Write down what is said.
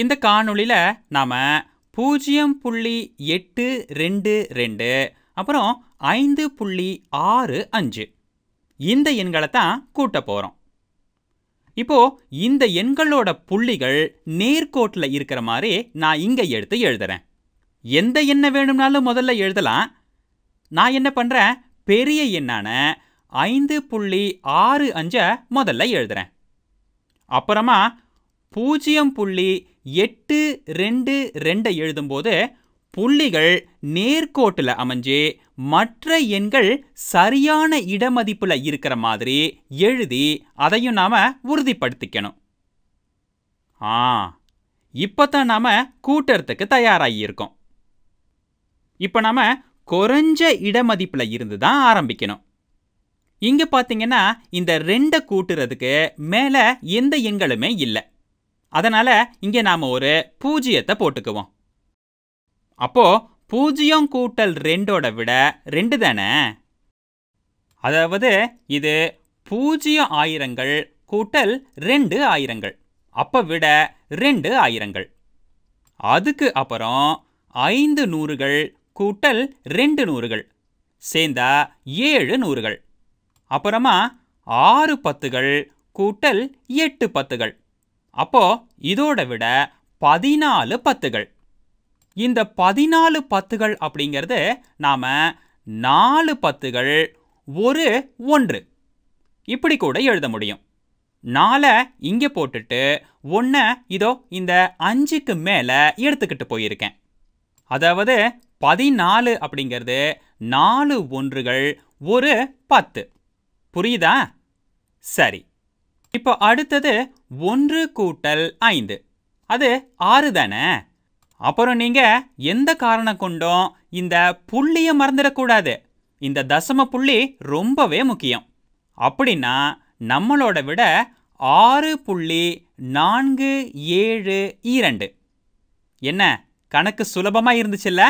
இந்த காணொளியில் நாம் பூஜ்ஜியம் புள்ளி எட்டு ரெண்டு ரெண்டு அப்புறம் ஐந்து புள்ளி ஆறு அஞ்சு. இந்த எண்களை தான் கூட்ட போகிறோம் இப்போ இந்த எண்களோட புள்ளிகள் நேர்கோட்டில் இருக்கிற மாதிரி நான் இங்கே எடுத்து எழுதுறேன். எந்த எண்ணை வேணும்னாலும் முதல்ல எழுதலாம். நான் என்ன பண்ணுறேன் பெரிய எண்ணான ஐந்து புள்ளி ஆறு அஞ்சை முதல்ல எழுதுறேன். அப்புறமா பூஜ்ஜியம் புள்ளி எட்டு ரெண்டு ரெண்டை எழுதும்போது புள்ளிகள் நேர்கோட்டில் அமைஞ்சு மற்ற எண்கள் சரியான இடமதிப்பில் இருக்கிற மாதிரி எழுதி அதையும் நாம் உறுதிப்படுத்திக்கணும். ஆ இப்போ தான் நாம் கூட்டுறதுக்கு தயாராகியிருக்கோம் இப்போ நாம் குறைஞ்ச இடமதிப்பில் இருந்து தான் ஆரம்பிக்கணும். இங்கே பார்த்தீங்கன்னா இந்த ரெண்டை கூட்டுறதுக்கு மேலே எந்த எண்களுமே இல்லை. அதனால் இங்கே நாம் ஒரு பூஜ்ஜியத்தை போட்டுக்குவோம். அப்போ பூஜ்ஜியம் கூட்டல் ரெண்டோட விட ரெண்டு தானே? அதாவது இது பூஜ்ஜியம் ஆயிரங்கள் கூட்டல் ரெண்டு ஆயிரங்கள். அப்போ விட ரெண்டு ஆயிரங்கள். அதுக்கு அப்புறம் ஐந்து நூறுகள் கூட்டல் ரெண்டு நூறுகள். சேர்ந்தா ஏழு நூறுகள். அப்புறமா ஆறு பத்துகள் கூட்டல் எட்டு பத்துகள். அப்போ இதோட விட பதினாலு பத்துகள். இந்த பதினாலு பத்துகள் அப்படிங்கிறது நாம் நாலு பத்துகள் ஒரு ஒன்று. இப்படி கூட எழுத முடியும். நாலை இங்கே போட்டுட்டு ஒன்றை இதோ இந்த அஞ்சுக்கு மேலே எடுத்துக்கிட்டு போயிருக்கேன். அதாவது பதினாலு அப்படிங்கிறது நாலு ஒன்றுகள் ஒரு பத்து. புரியுதா? சரி. இப்போ அடுத்தது ஒன்று கூட்டல் ஐந்து. அது ஆறு தானே? அப்புறம் நீங்க எந்த காரணம் கொண்டும் இந்த புள்ளியை மறந்துடக்கூடாது. இந்த தசம புள்ளி ரொம்பவே முக்கியம். அப்படின்னா நம்மளோட விட ஆறு புள்ளி நான்கு ஏழு இரண்டு. என்ன கணக்கு சுலபமாக இருந்துச்சுல்ல?